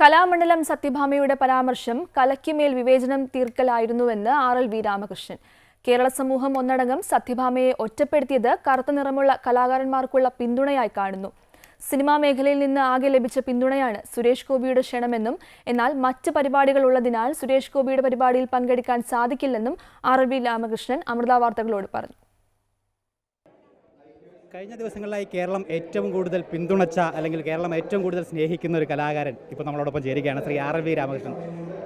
കലാമണ്ഡലം സത്യഭാമയുടെ പരാമർശം കലയ്ക്കുമേൽ വിവേചനം തീർക്കലായിരുന്നുവെന്ന് R L V Ramakrishnan. Kerala സമൂഹം ഒന്നടങ്കം സത്യഭാമയെ ഒറ്റപ്പെടുത്തിയത് കറുത്ത നിറമുള്ള കലാകാരന്മാർക്കുള്ള പിന്തുണയായി കാണുന്നു. സിനിമാ മേഖലയിൽ നിന്ന് ആകെ ലഭിച്ച പിന്തുണയാണ് സുരേഷ് ഗോപിയുടെ ക്ഷണമെന്നും എന്നാൽ മറ്റ് പരിപാടികൾ ഉള്ളതിനാൽ സുരേഷ് ഗോപിയുടെ പരിപാടിയിൽ പങ്കെടുക്കാൻ സാധിക്കില്ലെന്നും R L V Ramakrishnan Amrita വാർത്തകളോട് പറഞ്ഞു. കഴിഞ്ഞ ദിവസങ്ങളിലായി കേരളം ഏറ്റവും കൂടുതൽ പിന്തുണച്ച അല്ലെങ്കിൽ കേരളം ഏറ്റവും കൂടുതൽ സ്നേഹിക്കുന്ന ഒരു കലാകാരൻ ഇപ്പോൾ നമ്മളോടൊപ്പം ചേരുകയാണ്. Shri R V Ramakrishnan.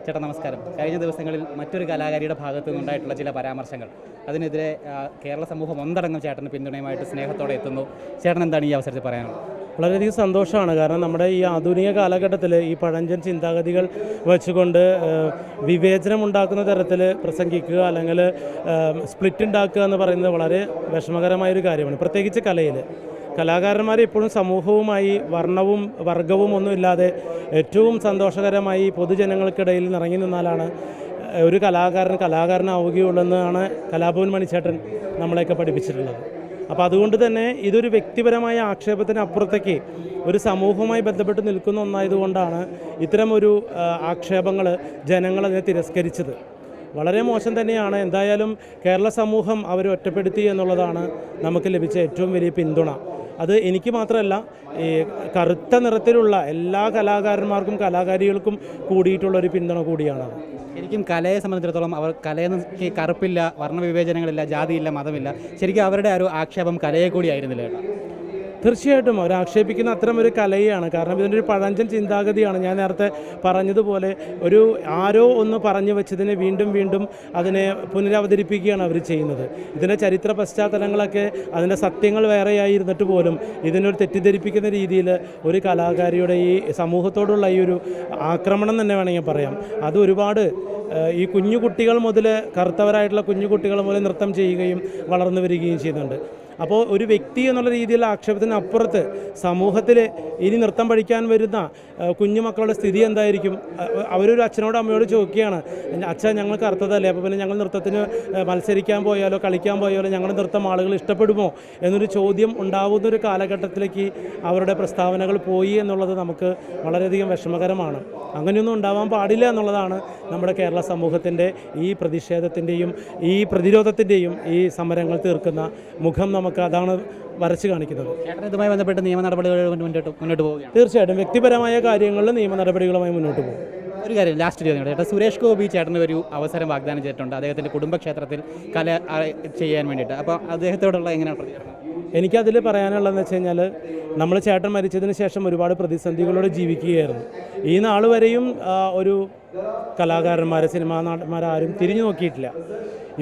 ചേട്ടാ നമസ്കാരം. കഴിഞ്ഞ ദിവസങ്ങളിൽ മറ്റൊരു കലാകാരിയുടെ ഭാഗത്തു നിന്നുണ്ടായിട്ടുള്ള ചില പരാമർശങ്ങൾ. അതിനെതിരെ കേരള സമൂഹം ഒന്നടങ്കം ചേട്ടന് പിന്തുണയുമായിട്ട് സ്നേഹത്തോടെ എത്തുന്നു. ചേട്ടൻ എന്താണ് ഈ അവസരത്തിൽ പറയാനുള്ളത്? വളരെയധികം സന്തോഷമാണ്. കാരണം നമ്മുടെ ഈ ആധുനിക കാലഘട്ടത്തിൽ ഈ പഴഞ്ചൻ ചിന്താഗതികൾ വെച്ചുകൊണ്ട് വിവേചനം ഉണ്ടാക്കുന്ന തരത്തിൽ പ്രസംഗിക്കുക അല്ലെങ്കിൽ സ്പ്ലിറ്റ് ഉണ്ടാക്കുക എന്ന് പറയുന്നത് വളരെ വിഷമകരമായൊരു കാര്യമാണ്. പ്രത്യേകിച്ച് കലയിൽ. കലാകാരന്മാർ ഇപ്പോഴും സമൂഹവുമായി വർണവും വർഗവും ഒന്നുമില്ലാതെ ഏറ്റവും സന്തോഷകരമായി പൊതുജനങ്ങൾക്കിടയിൽ നിറങ്ങി നിന്നാലാണ് ഒരു കലാകാരൻ കലാകാരനാവുകയുള്ളെന്നാണ് കലാഭവൻ മണിച്ചേട്ടൻ നമ്മളെയൊക്കെ പഠിപ്പിച്ചിട്ടുള്ളത്. അപ്പോൾ അതുകൊണ്ട് തന്നെ ഇതൊരു വ്യക്തിപരമായ ആക്ഷേപത്തിന് അപ്പുറത്തേക്ക് ഒരു സമൂഹവുമായി ബന്ധപ്പെട്ട് നിൽക്കുന്ന ഒന്നായതുകൊണ്ടാണ് ഇത്തരമൊരു ആക്ഷേപങ്ങൾ ജനങ്ങൾ അതിനെ തിരസ്കരിച്ചത്. വളരെ മോശം തന്നെയാണ്. എന്തായാലും കേരള സമൂഹം അവരെ ഒറ്റപ്പെടുത്തി എന്നുള്ളതാണ് നമുക്ക് ലഭിച്ച ഏറ്റവും വലിയ പിന്തുണ. അത് എനിക്ക് മാത്രമല്ല ഈ കറുത്ത നിറത്തിലുള്ള എല്ലാ കലാകാരന്മാർക്കും കലാകാരികൾക്കും കൂടിയിട്ടുള്ള ഒരു പിന്തുണ കൂടിയാണ് ശരിക്കും കലയെ സംബന്ധിച്ചിടത്തോളം അവർ കലയെന്ന് കറുപ്പില്ല വർണവിവേചനങ്ങളില്ല ജാതിയില്ല മതമില്ല ശരിക്കും അവരുടെ ആ ഒരു ആക്ഷേപം കലയെ കൂടിയായിരുന്നില്ല തീർച്ചയായിട്ടും അവർ ആക്ഷേപിക്കുന്ന അത്തരം ഒരു കലയാണ്. കാരണം ഇതിന്റെ ഒരു പഴഞ്ചൻ ചിന്താഗതിയാണ്. ഞാൻ നേരത്തെ പറഞ്ഞതുപോലെ ഒരു ആരോ ഒന്ന് പറഞ്ഞു വെച്ചതിനെ വീണ്ടും വീണ്ടും അതിനെ പുനരവതരിപ്പിക്കുകയാണ് അവർ ചെയ്യുന്നത്. ഇതിന്റെ ചരിത്ര പശ്ചാത്തലങ്ങളൊക്കെ അതിന്റെ സത്യങ്ങൾ വേറെയായിരുന്നിട്ട് പോലും ഇതിനൊരു തെറ്റിദ്ധരിപ്പിക്കുന്ന രീതിയിൽ ഒരു കലാകാരിയുടെ ഈ സമൂഹത്തോടുള്ള ഈ ഒരു ആക്രമണം തന്നെ വേണമെങ്കിൽ പറയാം. അത് ഒരുപാട് ഈ കുഞ്ഞു കുട്ടികൾ മുതൽ കറുത്തവരായിട്ടുള്ള കുഞ്ഞു കുട്ടികൾ മുതൽ നൃത്തം ചെയ്യുകയും വളർന്നു വരികയും ചെയ്യുന്നുണ്ട്. അപ്പോൾ ഒരു വ്യക്തി എന്നുള്ള രീതിയിലുള്ള ആക്ഷേപത്തിന് അപ്പുറത്ത് സമൂഹത്തിൽ ഇനി നൃത്തം പഠിക്കാൻ വരുന്ന കുഞ്ഞുമക്കളുടെ സ്ഥിതി എന്തായിരിക്കും? അവരൊരു അച്ഛനോട് അമ്മയോട് ചോദിക്കുകയാണ് അച്ഛൻ ഞങ്ങൾക്ക് അർത്ഥതല്ലേ? അപ്പോൾ പിന്നെ ഞങ്ങൾ നൃത്തത്തിന് മത്സരിക്കാൻ പോയാലോ കളിക്കാൻ പോയാലോ ഞങ്ങളുടെ നൃത്തം ആളുകൾ ഇഷ്ടപ്പെടുമോ? എന്നൊരു ചോദ്യം ഉണ്ടാവുന്ന ഒരു കാലഘട്ടത്തിലേക്ക് അവരുടെ പ്രസ്താവനകൾ പോയി എന്നുള്ളത് നമുക്ക് വളരെയധികം വിഷമകരമാണ്. അങ്ങനെയൊന്നും ഉണ്ടാവാൻ പാടില്ല എന്നുള്ളതാണ് നമ്മുടെ കേരള സമൂഹത്തിന്റെ ഈ പ്രതിഷേധത്തിന്റെയും ഈ പ്രതിരോധത്തിന്റെയും ഈ സമരങ്ങൾ തീർക്കുന്ന മുഖം നമുക്ക് അതാണ് വരച്ച് കാണിക്കുന്നത്. ചേട്ടൻ ഇതുമായി ബന്ധപ്പെട്ട് നിയമ നടപടികൾ മുന്നോട്ട് മുന്നോട്ട് പോവുകയാണ്. തീർച്ചയായിട്ടും വ്യക്തിപരമായ കാര്യങ്ങളിൽ നിയമ നടപടികളുമായി മുന്നോട്ട് പോകും. ഒരു കാര്യം ലാസ്റ്റ് ചോദ്യം ചേട്ടാ സുരേഷ് ഗോപി ചേട്ടന് ഒരു അവസരം വാഗ്ദാനം ചെയ്തിട്ടുണ്ട്. അദ്ദേഹത്തിന്റെ കുടുംബക്ഷേത്രത്തിൽ കല ചെയ്യാൻ വേണ്ടിയിട്ട്. അപ്പോൾ അദ്ദേഹത്തോടുള്ള എങ്ങനെയാണ് പ്രതികരണം? എനിക്കതിൽ പറയാനുള്ളതെന്ന് വെച്ച് കഴിഞ്ഞാൽ നമ്മൾ ചേട്ടൻ മരിച്ചതിന് ശേഷം ഒരുപാട് പ്രതിസന്ധികളോടെ ജീവിക്കുകയായിരുന്നു. ഈ നാൾ വരെയും ഒരു കലാകാരന്മാരെ സിനിമാ നടന്മാരാരും തിരിഞ്ഞു നോക്കിയിട്ടില്ല.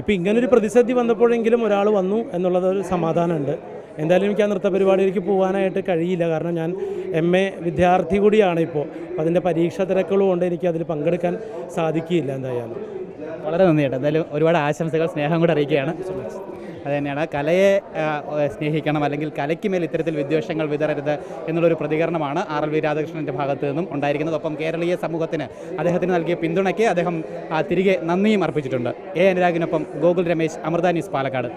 ഇപ്പോൾ ഇങ്ങനൊരു പ്രതിസന്ധി വന്നപ്പോഴെങ്കിലും ഒരാൾ വന്നു എന്നുള്ളത് ഒരു സമാധാനമുണ്ട്. എന്തായാലും എനിക്ക് ആ നൃത്ത പരിപാടിയിലേക്ക് പോകാനായിട്ട് കഴിയില്ല. കാരണം ഞാൻ എം. എ. വിദ്യാർത്ഥി കൂടിയാണ് ഇപ്പോൾ അപ്പോൾ അതിന്റെ പരീക്ഷ തിരക്കുകളും കൊണ്ട് എനിക്ക് അതിൽ പങ്കെടുക്കാൻ സാധിക്കില്ല എന്തായാലും. വളരെ നന്ദി ചേട്ടാ. എന്തായാലും ഒരുപാട് ആശംസകൾ സ്നേഹം കൂടെ അറിയിക്കുകയാണ്. അത് തന്നെയാണ് കലയെ സ്നേഹിക്കണം അല്ലെങ്കിൽ കലയ്ക്ക് മേൽ ഇത്തരത്തിൽ വിദ്വേഷങ്ങൾ വിതരരുത് എന്നുള്ളൊരു പ്രതികരണമാണ് ആർ എൽ വി രാധാകൃഷ്ണന്റെ ഭാഗത്തു നിന്നും ഉണ്ടായിരിക്കുന്നത്. ഒപ്പം കേരളീയ സമൂഹത്തിന് അദ്ദേഹത്തിന് നൽകിയ പിന്തുണയ്ക്ക് അദ്ദേഹം തിരികെ നന്ദിയും അർപ്പിച്ചിട്ടുണ്ട്. എ. അനുരാഗിനൊപ്പം ഗോകുൽ രമേശ് അമൃത ന്യൂസ് പാലക്കാട്.